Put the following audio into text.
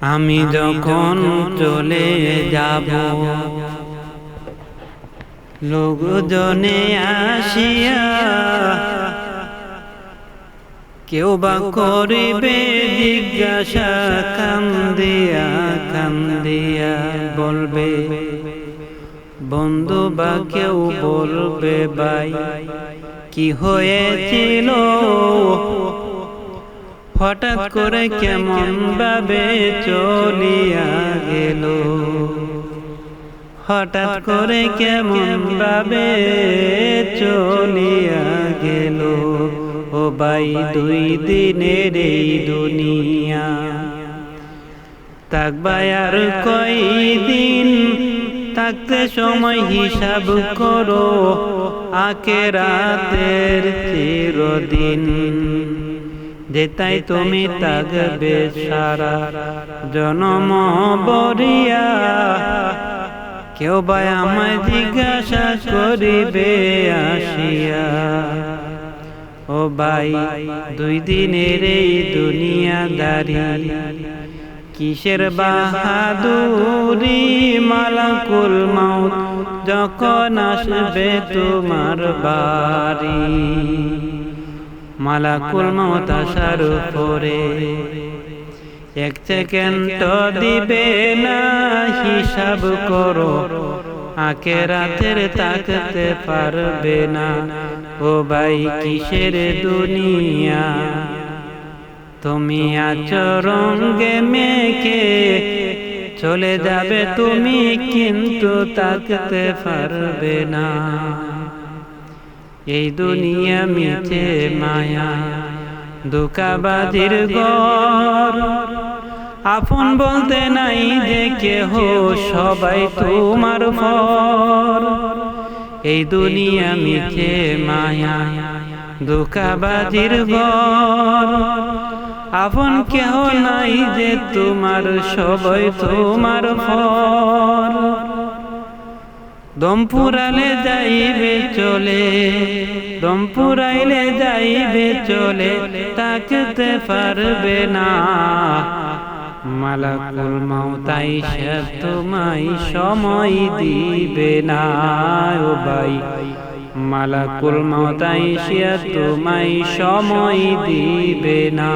আমি যখন চলে যাব লোকজনে আসিয়া কেউ বা করিবে জিজ্ঞাসা কান্দিয়া কান্দিয়া বলবে বন্ধু বা কেউ বলবে ভাই কি হয়েছিল? হঠাৎ করে কেমন ভাবে চলিয়া গেল? হঠাৎ করে কেমন ভাবে চলিয়া গেল? ও বাই দুই দিনের এই দুনিয়া। থাকবাই আর কয়দিন? থাকতে সময় হিসাব করো। আকে রাতের চিরদিন। যেতাই তুমি থাকবে সারা জনম বরিয়া। কেউ বা আমায় জিজ্ঞাসা করিবে আসিয়া। ও ভাই দুই দিনের এই দুনিয়াদারি কিসের বাহাদুরি মালাকুল মাউত যখন আসবে তোমার বাড়ি? মালাকুল মাউত আসার পরে। এক সেকেন্ড দিবে না হিসাব করো আকে রাতের তাকতে পারবে না। ও ভাই, কিসের দুনিয়া? তুমি আচরঙ্গে মেকে চলে যাবে তুমি কিন্তু তাকতে পারবে না। এই দুনিয়া মিছে মায়া, দুকাবাজির গর আপন বলতে নাই যে কেহ, সবাই তোমার ফর এই দুনিয়া মিছে মায়া, দুকাবাজির গর আপন কেহ নাই যে তোমার, সবাই তোমার ফর দম পুরালে যাইবে চলে দম পুরাইলে যাইবে চলে, তাকতে পারবে না। মালাকুল মাউতাই সে তোমায় সময় দিবে না, ও মালাকুল মাউতাই সে তোমায় সময় দিবে না।